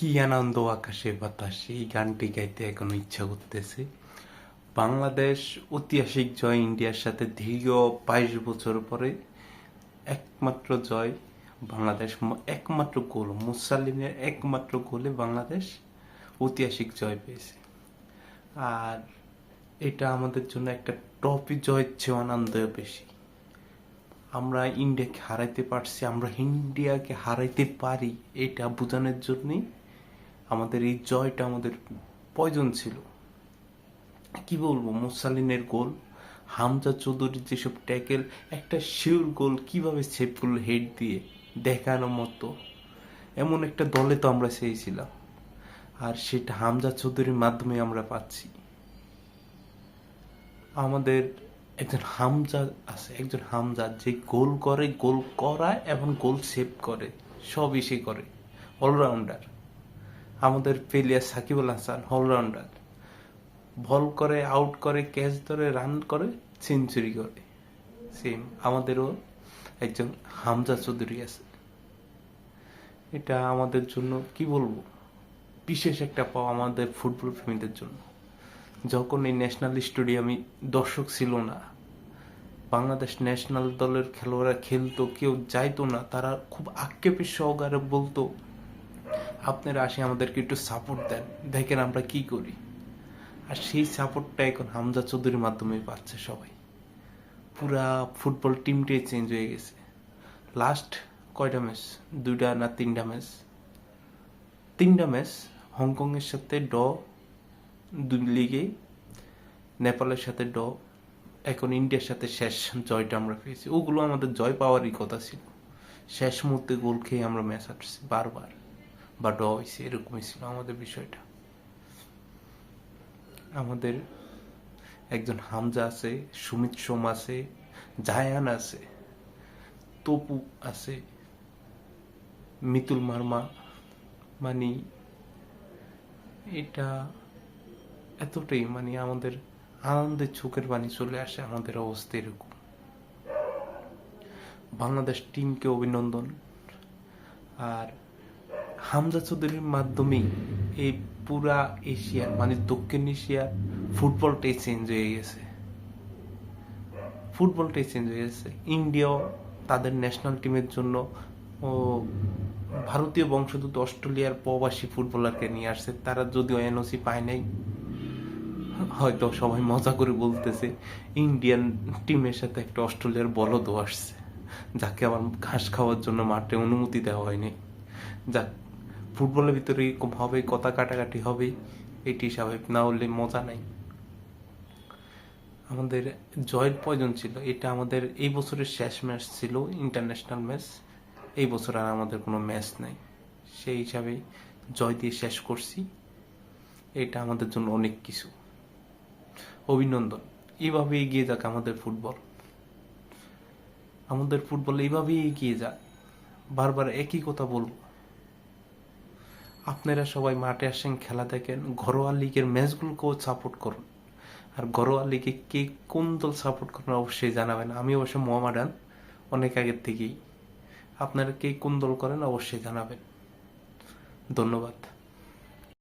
কি আনন্দ আকাশে বাতাসে এই গানটি গাইতে এখনও ইচ্ছা করতেছে বাংলাদেশ ঐতিহাসিক জয় ইন্ডিয়ার সাথে দীর্ঘ বাইশ বছর পরে একমাত্র জয় বাংলাদেশ একমাত্র গোল মুসাল্লিনের একমাত্র গোলে বাংলাদেশ ঐতিহাসিক জয় পেয়েছে আর এটা আমাদের জন্য একটা ট্রফি জয়ের চেয়ে আনন্দ বেশি আমরা ইন্ডিয়াকে হারাইতে পারছি আমরা ইন্ডিয়াকে হারাইতে পারি এটা বোঝানোর জন্যই আমাদের এই জয়টা আমাদের প্রয়োজন ছিল। কি বলব মুসালিনের গোল, হামজা চৌধুরীর যেসব ট্যাকেল একটা শিওর গোল কীভাবে সেভ করল হেড দিয়ে দেখানোর মতো। এমন একটা দলে তো আমরা চেয়েছিলাম। আর সেটা হামজা চৌধুরীর মাধ্যমে আমরা পাচ্ছি। আমাদের একজন হামজা আছে, একজন হামজা, যে গোল করে, গোল করায় এবং গোল সেভ করে, সবই সে করে। অলরাউন্ডার আমাদের পেলিয়া সাকিবুল হাসান অলরাউন্ডার বল করে আউট করে ক্যাচ ধরে রান করে সেঞ্চুরি করে। সেম আমাদেরও একজন হামজা চৌধুরী আছে। এটা আমাদের জন্য, কি বলব? বিশেষ একটা পাওয়া আমাদের ফুটবল প্রেমীদের জন্য। যখন এই ন্যাশনাল স্টেডিয়ামে দর্শক ছিল না, বাংলাদেশ ন্যাশনাল দলের খেলোয়াড়রা খেলতো, কেউ যাইতো না, তারা খুব আক্ষেপের সহকারে বলতো আপনারা আসে আমাদেরকে একটু সাপোর্ট দেন। দেখেন আমরা কি করি। আর সেই সাপোর্টটা এখন হামজা চৌধুরীর মাধ্যমে পাচ্ছে সবাই। পুরা ফুটবল টিমটাই চেঞ্জ হয়ে গেছে। লাস্ট কয়টা ম্যাচ দুইটা না তিনটা ম্যাচ তিনটা ম্যাচ হংকংয়ের সাথে ড দুই লিগে নেপালের সাথে ড এখন ইন্ডিয়ার সাথে শেষ জয়টা আমরা পেয়েছি। ওগুলো আমাদের জয় পাওয়ারই কথা ছিল। শেষ মুহূর্তে গোল খেয়ে আমরা ম্যাচ হারছি বারবার। বা ড হয়েছে এরকমই ছিল আমাদের বিষয়টা। আমাদের একজন হামজা আছে, সুমিত সোম আছে, জায়ান আছে, তপু আছে, মিতুল মার্মা মানে এটা এতটাই মানে আমাদের আনন্দের চোখের পানি চলে আসে, আমাদের অবস্থা এরকম। বাংলাদেশ টিমকে অভিনন্দন। আর হামজা চৌধুরীর মাধ্যমেই এই পুরা এশিয়ার মানে দক্ষিণ এশিয়ার ফুটবলটাই চেঞ্জ হয়ে গেছে। ফুটবলটাই চেঞ্জ হয়ে গেছে। ইন্ডিয়াও তাদের ন্যাশনাল টিমের জন্য ও ভারতীয় বংশোদ্ভূত অস্ট্রেলিয়ার প্রবাসী ফুটবলারকে নিয়ে আসছে। তারা যদিও এনওসি পায় নাই, হয়তো সবাই মজা করে বলতেছে, ইন্ডিয়ান টিমের সাথে একটা অস্ট্রেলিয়ার বলদও আসছে। যাকে আবার ঘাস খাওয়ার জন্য মাঠে অনুমতি দেওয়া হয়নি। যাক ফুটবলের ভিতরে এরকম হবে, কথা কাটাকাটি হবে, এটি স্বাভাবিক। না হলে মজা নাই। আমাদের জয়ের প্রয়োজন ছিল। এটা আমাদের এই বছরের শেষ ম্যাচ ছিল ইন্টারন্যাশনাল ম্যাচ। এই বছর আর আমাদের কোনো ম্যাচ নাই। সেই হিসাবে জয় দিয়ে শেষ করছি। এটা আমাদের জন্য অনেক কিছু। অভিনন্দন। এইভাবে এগিয়ে যাক আমাদের ফুটবল। আমাদের ফুটবল এইভাবেই এগিয়ে যাক। বারবার একই কথা বলব। আপনারা সবাই মাঠে আসেন, খেলা দেখেন, ঘরোয়া লিগের ম্যাচগুলোকেও সাপোর্ট করুন। আর ঘরোয়া লিগে কে কোন দল সাপোর্ট করেন অবশ্যই জানাবেন। আমি অবশ্য মোহামেডান অনেক আগের থেকেই। আপনারা কে কোন দল করেন অবশ্যই জানাবেন। ধন্যবাদ।